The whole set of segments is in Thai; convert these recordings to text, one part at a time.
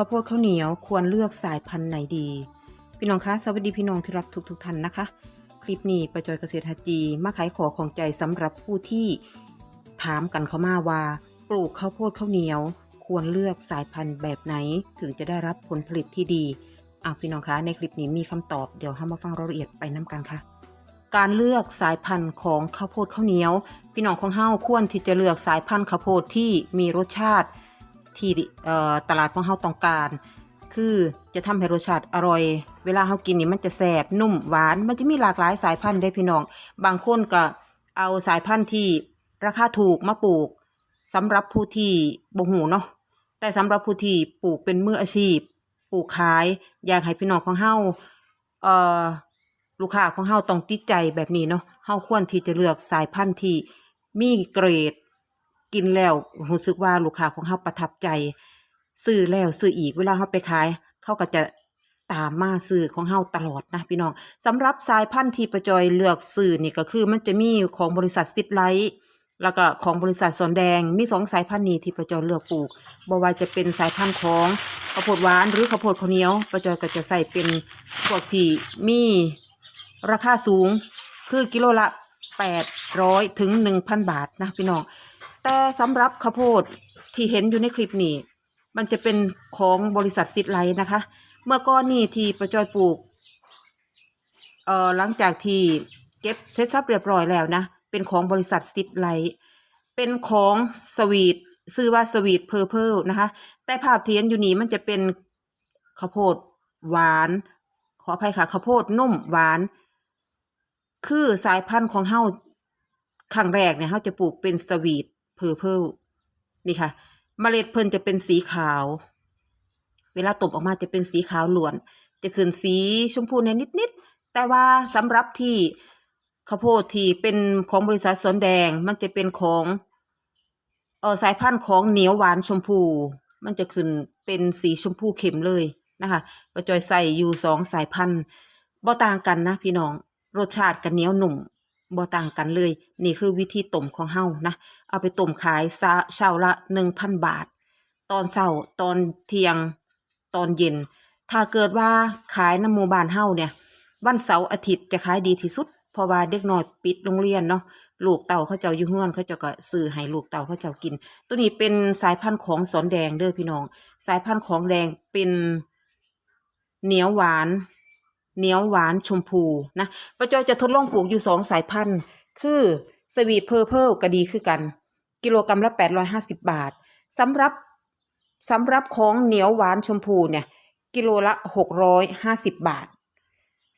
ข้าวโพดข้าวเหนียวควรเลือกสายพันธุ์ไหนดี พี่น้องคะสวัสดีพี่น้องที่รักทุกทุกท่านนะคะ คลิปนี้ประจอยเกษตรฮัจีมาขายขอของใจสำหรับผู้ที่ถามกันเข้ามาว่า ปลูกข้าวโพดข้าวเหนียว ควรเลือกสายพันธุ์แบบไหน ถึงจะได้รับผลผลิตที่ดีอะพี่น้องคะในคลิปนี้มีคำตอบเดี๋ยวเรามาฟังรายละเอียดไปน้กันค่ะการเลือกสายพันธุ์ของข้าวโพดข้าวเหนียว พี่น้องของเฮาควรที่จะเลือกสายพันธุ์ข้าวโพดที่มีรสชาติ ที่ตลาดของเฮาต้องการ คือจะทำให้รสชาติอร่อย เวลาเฮากินนี่มันจะแสบนุ่มหวาน มันจะมีหลากหลายสายพันธุ์ได้พี่น้อง บางคนก็เอาสายพันธุ์ที่ราคาถูกมาปลูกสำหรับผู้ที่บ่หูเนาะ แต่สำหรับผู้ที่ปลูกเป็นมืออาชีพ ปลูกขายอยากให้พี่น้องของเฮาเอ่อลูกค้าของเฮาต้องติดใจแบบนี้เนาะ เฮาควรที่จะเลือกสายพันธุ์ที่มีเกรด กินแล้วรู้สึกว่าลูกค้าของเฮาประทับใจซื้อแล้วซื้ออีกเวลาเฮาไปขาย เขาก็จะตามมาซื้อของเฮาตลอดนะพี่น้องสำหรับสายพันธุ์ที่ประจอยเลือกซื้อนี่ก็คือมันจะมีของบริษัทซิปไลท์แล้วก็ของบริษัทสวนแดงมีสองสายพันธุ์นี้ที่ประจอยเลือกปลูกบ่ว่าจะเป็นสายพันธุ์ของข้าวโพดหวานหรือข้าวโพดข้าวเหนียว ประจอยก็จะใส่เป็นพวกที่มีราคาสูงคือกิโลละ800ถึง1,000 บาทนะพี่น้อง แต่สำหรับข้าวโพดที่เห็นอยู่ในคลิปนี้ มันจะเป็นของบริษัทซิดไลท์นะคะ เมื่อก่อนนี่ที่ประจอยปลูกเอ่อหลังจากที่เก็บเซ็ตซับเรียบร้อยแล้วนะ เป็นของบริษัทซิดไลท์เป็นของสวีทซื้อว่าสวีทเพอร์เพลนะคะ แต่ภาพที่เห็นอยู่นี้มันจะเป็นข้าวโพดหวาน ขออภัยค่ะข้าวโพดนุ่มหวาน คือสายพันธุ์ของเฮาครั้งแรกเนี่ยเฮาจะปลูกเป็นสวีท เพอร์เพลนี่ค่ะเมล็ดเพิ่นจะเป็นสีขาว เวลาตบออกมาจะเป็นสีขาวล้วน จะขึ้นสีชมพูในนิดๆแต่ว่าสำหรับที่ข้าวโพดที่เป็นของบริษัทสนแดงมันจะเป็นของเออสายพันธุ์ของเหนียวหวานชมพู มันจะขึ้นเป็นสีชมพูเข้มเลยนะคะประจอยใส่อยู่สองสายพันธุ์บ่ต่างกันนะพี่น้องรสชาติกันเหนียวหนุ่ม บ่ต่างกันเลย นี่คือวิธีต้มของเฮานะ เอาไปต้มขายเช้าละหนึ่งพันบาท ตอนเช้าตอนเที่ยงตอนเย็น ถ้าเกิดว่าขายน้ำหมู่บ้านเฮาเนี่ย วันเสาร์อาทิตย์จะขายดีที่สุด เพราะว่าเด็กน้อยปิดโรงเรียนเนาะลูกเต่าเขาเจ้าอยู่เฮือนเขาเจ้าก็ซื้อให้ลูกเต่าเขาเจ้ากิน ตัวนี้เป็นสายพันธุ์ของสอนแดงเด้อพี่น้อง สายพันธุ์ของแดงเป็นเหนียวหวาน เหนียวหวานชมพูนะป้าจอยจะทดลองปลูกอยู่สองสายพันธุ์ คือสวีทเพอร์เพลก็ดีคือกัน กิโลกรัมละแปดร้อยห้าสิบบาทสำหรับสำหรับของเหนียวหวานชมพูเนี่ยกิโลละหกร้อยห้าสิบบาท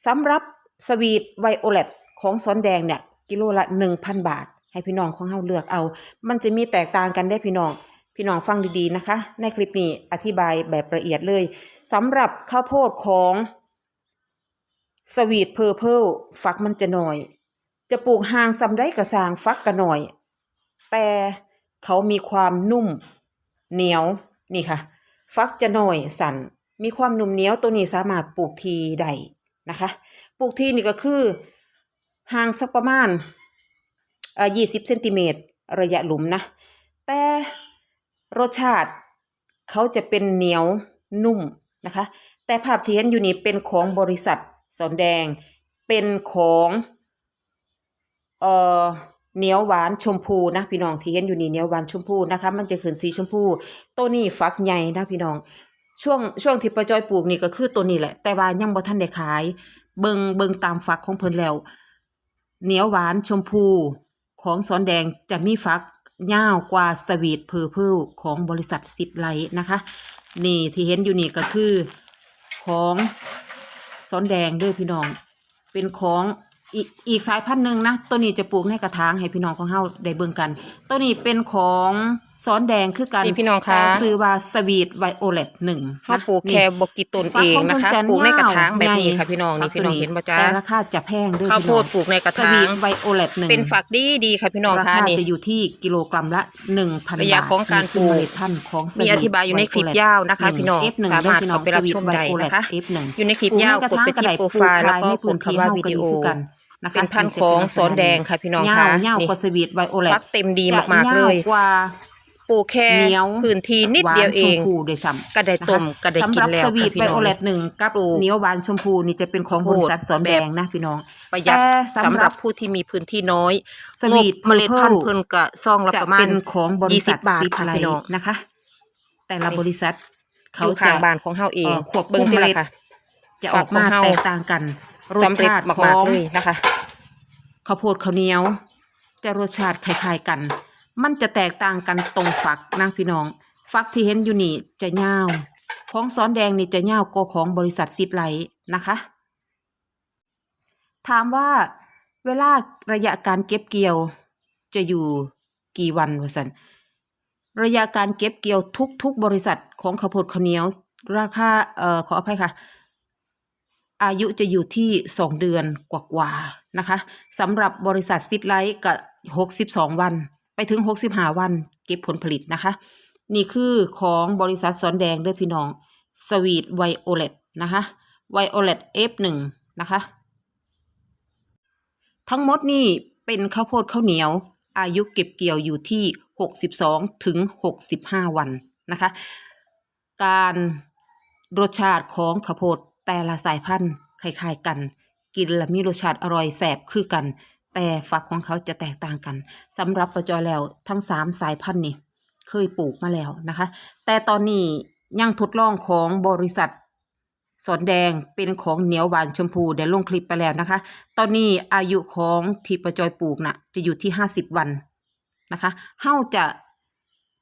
สำหรับสวีทไวโอเลตของสอนแดงเนี่ยกิโลละหนึ่งพันบาท ให้พี่น้องของเฮาเลือกเอา มันจะมีแตกต่างกันได้พี่น้อง พี่น้องฟังดีๆนะคะ ในคลิปนี้อธิบายแบบละเอียดเลยสำหรับข้าวโพดของ สวีทเพอร์เพลฟักมันจะหน่อย จะปลูกห่างซำได้กระสางฟักกะหน่อย แต่เขามีความนุ่ม เหนียวนี่ค่ะ ฟักจะหน่อยสั่นมีความนุ่มเหนียวตัวนี้สามารถปลูกทีได้นะคะ ปลูกทีนี่ก็คือห่างสักประมาณอ่อยี่สิบเซนติเมตรระยะหลุมนะ แต่รสชาติเขาจะเป็นเหนียวนุ่มนะคะ แต่ภาพที่เห็นอยู่นี่เป็นของบริษัท สอนแดง เป็นของเอ่อเหนียวหวานชมพูนะพี่น้องที่เห็นอยู่นี่เหนียวหวานชมพูนะคะ มันจะขึ้นสีชมพูตัวนี้ฟักใหญ่นะพี่น้อง ช่วงช่วงที่ประจอยปลูกนี่ก็คือตัวนี้แหละ แต่ว่ายังบ่ทันได้ขาย เบิงเบิงตามฟักของเพิ่นแล้วเหนียวหวานชมพูของสอนแดงจะมีฟักยาวกว่าสวีทเพอร์เพลของบริษัทซิดไลท์นะคะ นี่ที่เห็นอยู่นี่ก็คือของ สอนแดงเด้วยพี่น้อง เป็นของอีกอีกสายพันธุ์หนึ่งนะ ตัวนี้จะปลูกในกระถางให้พี่น้องของเฮาได้เบิ่งกัน ตัวนี้เป็นของ สอนแดงคือกันนี่พี่น้องคะแต่ซื้อว่าสวีทไวโอเลตหนึ่งเขาปลูกแค่บกิตนเองนะคะปลูกในกระถางแบบนี้ค่ะพี่น้องนี่พี่น้องเห็นปะจ๊ะแต่ราคาจะแพงด้วยข้าวโพดปลูกในกระสถาวีงทไวโอเลตหนึ่งเป็นฝักดีดีค่ะพี่น้องราคะคานี่จะอยู่ที่กิโลกรัมละหนึ่งพันระยะบาทของการปลูกนี่คือเมล็ดพันธุ์ของมีอธิบายอยู่ในคลิปยาวนะคะ พี่น้องเอฟหนึ่งสามารถเข้าไปรับชมได้นะคะเอฟหนึ่งอยู่ในคลิปยาวกดไปที่โปรไฟล์แล้วก็กดคำว่าวิดีโอนะคะเป็นพันธุ์ของสอนแดงค่ะพี่น้องยาคะวยาวนี่กว่าสวีทไวโอเลตฟักเต็มดีมากๆเลยกว่า ปลูกแค่เหนียวพื้นที่นิดเดียวเองหานชมพูด้วยซ้ำก็ได้ต้มก็ได้สำกิหรันบแล้วสวีทค่ะพี่ไบน้องโอเลตหนึ่งกับปลูกเหนียวหวานชมพูนี่จะเป็นของบริษัทสอนแดงนะพี่น้องประหยัดแต่สำสำหหรัรับบผู้ที่มีพื้นที่น้อยสวีทงบเมล็ดพันธุ์เพิ่นก็ซองละจะประมาณเป็นของบริษัท20บาทซิปค่ะไลพี่น้องนะคะ แต่ละบริษัทเขาเขาข้าจะงบ้านของเฮาเองเอ่อควบคุมเบิ่งที่ละเมล็ดค่ะจะออกมาฝากของเฮาแตกต่างกันรสสำเร็จชาติขมากองๆเลยนะคะข้าวโพดข้าวเหนียว จะรสชาติคล้ายๆกัน มันจะแตกต่างกันตรงฝักนะพี่น้อง ฝักที่เห็นอยู่นี่จะยาของซ้อนแดงนี่จะยากว่าของบริษัทซิปไลท์นะคะ ถามว่าเวลาระยะการเก็บเกี่ยวจะอยู่กี่วันวะสันระยะการเก็บเกี่ยวทุกๆบริษัทของข้าวโพดข้าวเหนียว ราคาเอ่อขออภัยค่ะ อายุจะอยู่ที่สองเดือนกว่าๆนะคะสำหรับบริษัทซิดไลท์กับหกสิบสองวัน ไปถึงหกสิบห้าวันเก็บผลผลิตนะคะ นี่คือของบริษัทสอนแดงด้วยพี่น้องสวีทไวโอเลตนะคะไวโอเลต F1 นะคะ ทั้งหมดนี่เป็นข้าวโพดข้าวเหนียว อายุเก็บเกี่ยวอยู่ที่ 62ถึง65 วันนะคะ การรสชาติของข้าวโพดแต่ละสายพันธุ์คล้ายๆกัน กินและมีรสชาติอร่อยแสบคือกัน แต่ฝักของเขาจะแตกต่างกันสำหรับประจอยแล้วทั้ง3สายพันธุ์นี่เคยปลูกมาแล้วนะคะ แต่ตอนนี้ยังทดลองของบริษัทสอนแดงเป็นของเหนียวหวานชมพูได้ลงคลิปไปแล้วนะคะ ตอนนี้อายุของที่ประจอยปลูกน่ะจะอยู่ที่ห้าสิบวันนะคะเฮาจะ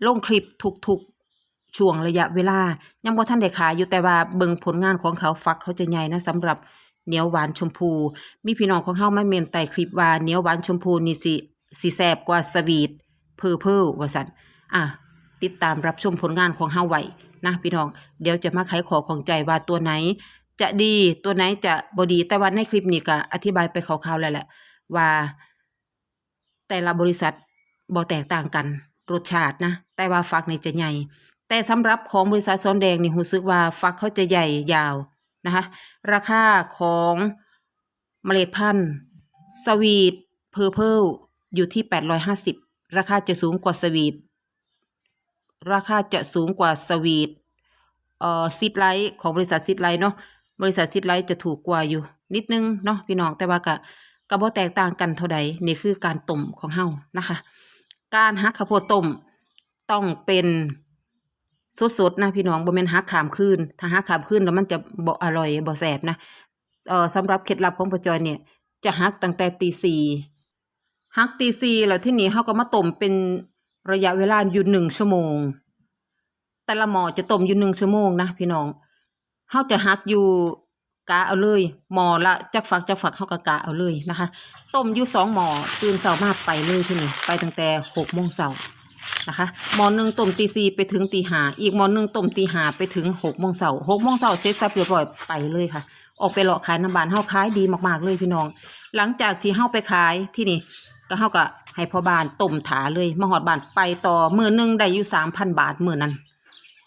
ลงคลิปทุกๆช่วงระยะเวลายังบ่ท่านได้ขายอยู่แต่ว่าเบิ่งผลงานของเขาฟักเขาจะใหญ่นะสำหรับ เนียวหวานชมพู มีพี่น้องของเฮามาเมนใต้คลิปว่าเนียวหวานชมพูนี่สิสิแซบกว่าสวีทเพอเพลว่าซั่นอะติดตามรับชมผลงานของเฮาไว้นะพี่น้อง เดี๋ยวจะมาไขขอของใจว่าตัวไหน จะดีตัวไหนจะบดีแต่ว่าในคลิปนี้ก็อธิบายไปคร่าวๆแล้วแหละ ว่า แต่ละบริษัทบ่แตกต่างกัน รสชาตินะ แต่ว่าฟักในจะใหญ่ แต่สำหรับของบริษัทซ้อนแดงนี่รู้สึกว่าฟักเขาจะใหญ่ยาว นะคะราคาของเมล็ดพันธุ์สวีทเพอร์เพลอยู่ที่ 850 ราคาจะสูงกว่าสวีทราคาจะสูงกว่าสวีทเอ่อซิดไลท์ของบริษัทซิดไลท์เนาะบริษัทซิดไลท์จะถูกกว่าอยู่ นิดนึงเนาะพี่น้องแต่ว่าก็ก็บ่แตกต่างกันเท่าใดนี่คือการต้มของเฮานะคะ การหักข้าวโพดต้มต้องเป็น สดๆนะพี่น้องบ่แม่นหักขามคืนถ้าหักขามคืนแล้วมันจะบ่อร่อยบ่แซ่บนะเอ่อสำหรับเคล็ดลับของประจอยเนี่ย จะหักตั้งแต่ตีสี่หักตีสี่แล้วที่นี่เฮาก็มาต้มเป็นระยะเวลาอยู่หนึ่งชั่วโมง แต่ละหม้อจะต้มอยู่หนึ่งชั่วโมงนะพี่น้องเฮาจะหักอยู่กะเอาเลยหม้อละจักฝักจักฝักเฮาก็กะเอาเลยนะคะ ต้มอยู่สองหม้อตื่นเช้ามาไปเลยที่นี่ไปตั้งแต่หกโมงเช้า นะคะหม้อหนึ่งต้มตีสี่ไปถึงตีห้าอีกหม้อหนึ่งต้มตีห้าไปถึงหกโมงเช้าหกโมงเช้าเสร็จสับเรียบร้อยไปเลยค่ะ ออกไปเลาะขายน้ำบานเฮาขายดีมากๆเลยพี่น้อง หลังจากที่เฮาไปขายที่นี่ก็เฮาก็ให้พ่อบ้านต้มถาเลยมาหอดบ้านไปต่อมือหนึงได้อยู่สามพันบาทมือนั้น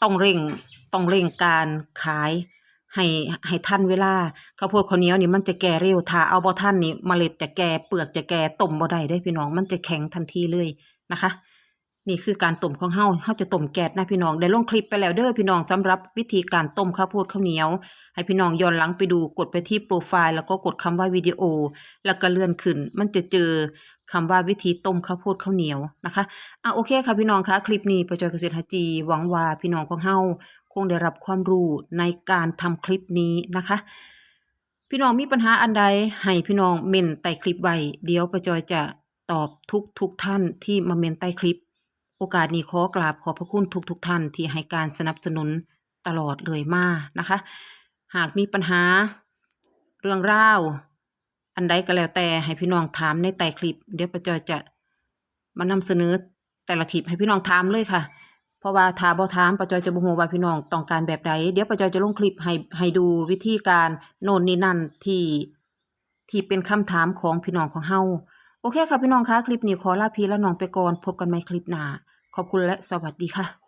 ต้องเร่งต้องเร่งการขายให้ให้ทันเวลาข้าวโพดข้าวเหนียวนี่มันจะแก่เร็วถ้าเอาบ่ทันนี่เมล็ดจะแก่เปลือกจะแก่ต้มบ่ได้ได้พี่น้องมันจะแข็งทันทีเลยนะคะ นี่คือการต้มของเฮาเฮาจะต้มแก๊สนะพี่น้อง ได้ลงคลิปไปแล้วเด้อพี่น้องสำหรับวิธีการต้มข้าวโพดข้าวเหนียว ให้พี่น้องย้อนหลังไปดูกดไปที่โปรไฟล์แล้วก็กดคำว่าวิดีโอ แล้วก็เลื่อนขึ้น มันจะเจอคำว่าวิธีต้มข้าวโพดข้าวเหนียวนะคะอะโอเคค่ะพี่น้องคะคลิปนี้ประจอยเกษตรฮจีหวังว่าพี่น้องของเฮาคงได้รับความรู้ในการทำคลิปนี้นะคะ พี่น้องมีปัญหาอันใดให้พี่น้องเมนใต้คลิปไว้เดี๋ยวประจอยจะตอบทุกทุกท่านที่มาเมนใต้คลิป โอกาสนี้ขอกราบขอบพระคุณทุกทุกท่านที่ให้การสนับสนุนตลอดเลยมานะคะ หากมีปัญหาเรื่องราวอันใดก็แล้วแต่ให้พี่น้องถามในใต้คลิป เดี๋ยวประจอยจะมานำเสนอแต่ละคลิปให้พี่น้องถามเลยค่ะเพราะว่าถ้าบ่ถามประจอยจะบ่ฮู้ว่าพี่น้องต้องการแบบใดเดี๋ยวประจอยจะลงคลิปให้ให้ดูวิธีการโน่นนี่นั่นที่ที่เป็นคำถามของพี่น้องของเฮาโอเคค่ะพี่น้องคะคลิปนี้ขอลาพี่และน้องไปก่อนพบกันใหม่คลิปหน้า ขอบคุณและสวัสดีค่ะ